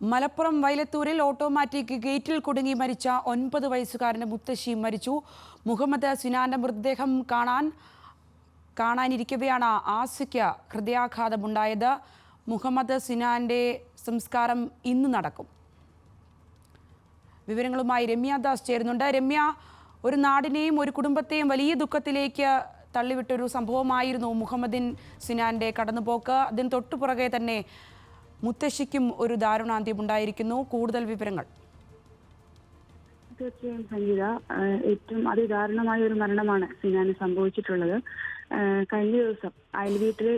Malappuram വൈലത്തൂരിൽ automatic ഗേറ്റിൽ കുടുങ്ങി മരിച്ച ഒൻപത് വയസ്സുകാരന്റെ മുത്തശ്ശി മരിച്ചു. മുഹമ്മദ് സിനാന്റെ മൃതദേഹം കാണാൻ കാണാനിരിക്കവെയാണ് ആസിക്ക് ഹൃദയാഘാതമുണ്ടായത്. മുഹമ്മദ് സിനാന്റെ സംസ്കാരം ഇന്ന് നടക്കും. വിവരങ്ങളുമായി രമ്യ ദാസ് ചേരുന്നുണ്ട്. രമ്യ ഒരു നാടിനെയും ഒരു കുടുംബത്തെയും വലിയ ദുഃഖത്തിലേക്ക് തള്ളിവിട്ടൊരു സംഭവമായിരുന്നു മുഹമ്മദിൻ സിനാന്റെ കടന്നുപോക്ക്. അതിന് തൊട്ടുപുറകെ തന്നെ മുത്തശ്ശിക്കും ഒരു ദാരുണാന്ത്യം ഉണ്ടായിരിക്കുന്നു. കൂടുതൽ വിവരങ്ങൾ. തീർച്ചയായും സംഗീത ഏറ്റവും അതിദാരുണമായ ഒരു മരണമാണ് സിനാന് സംഭവിച്ചിട്ടുള്ളത്. കഴിഞ്ഞ ദിവസം അയൽവീട്ടിലെ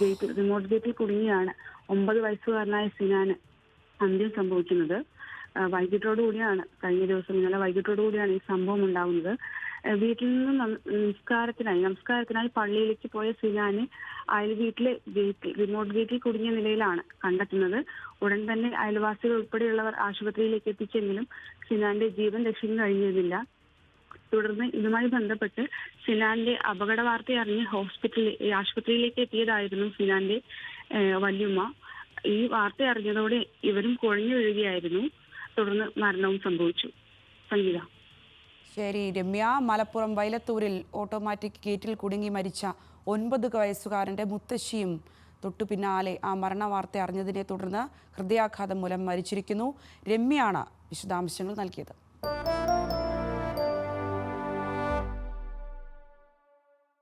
ഗേറ്റ് റിമോട്ട് ഗേറ്റിൽ കുടുങ്ങിയാണ് ഒമ്പത് വയസ്സുകാരനായ സിനാന് അന്ത്യം സംഭവിക്കുന്നത്. വൈകിട്ടോടുകൂടിയാണ് കഴിഞ്ഞ ദിവസം ഇന്നലെ വൈകിട്ടോടുകൂടിയാണ് ഈ സംഭവം ഉണ്ടാകുന്നത് വീട്ടിൽ നിന്ന് നമസ്കാരത്തിനായി നമസ്കാരത്തിനായി പള്ളിയിലേക്ക് പോയ സിനാനെ അയൽ വീട്ടിലെ വീട്ടിൽ റിമോട്ട് വീട്ടിൽ കുടുങ്ങിയ നിലയിലാണ് കണ്ടെത്തുന്നത്. ഉടൻ തന്നെ അയൽവാസികൾ ഉൾപ്പെടെയുള്ളവർ ആശുപത്രിയിലേക്ക് എത്തിച്ചെങ്കിലും സിനാന്റെ ജീവൻ രക്ഷിക്കാൻ കഴിഞ്ഞിരുന്നില്ല. തുടർന്ന് ഇതുമായി ബന്ധപ്പെട്ട് സിനാന്റെ അപകട വാർത്ത അറിഞ്ഞ് ഹോസ്പിറ്റലിൽ ആശുപത്രിയിലേക്ക് എത്തിയതായിരുന്നു സിനാന്റെ വല്യുമ്മ. ഈ വാർത്ത അറിഞ്ഞതോടെ ഇവരും കുഴഞ്ഞു വീഴുകയായിരുന്നു തുടർന്ന് മരണവും സംഭവിച്ചു. സംഗീത. ശരി രമ്യ മലപ്പുറം വൈലത്തൂരിൽ ഓട്ടോമാറ്റിക് ഗേറ്റിൽ കുടുങ്ങി മരിച്ച ഒൻപത് വയസ്സുകാരന്റെ മുത്തശ്ശിയും തൊട്ടു പിന്നാലെ ആ മരണവാർത്ത അറിഞ്ഞതിനെ തുടർന്ന് ഹൃദയാഘാതം മൂലം മരിച്ചിരിക്കുന്നു. രമ്യയാണ് വിശദാംശങ്ങൾ നൽകിയത്.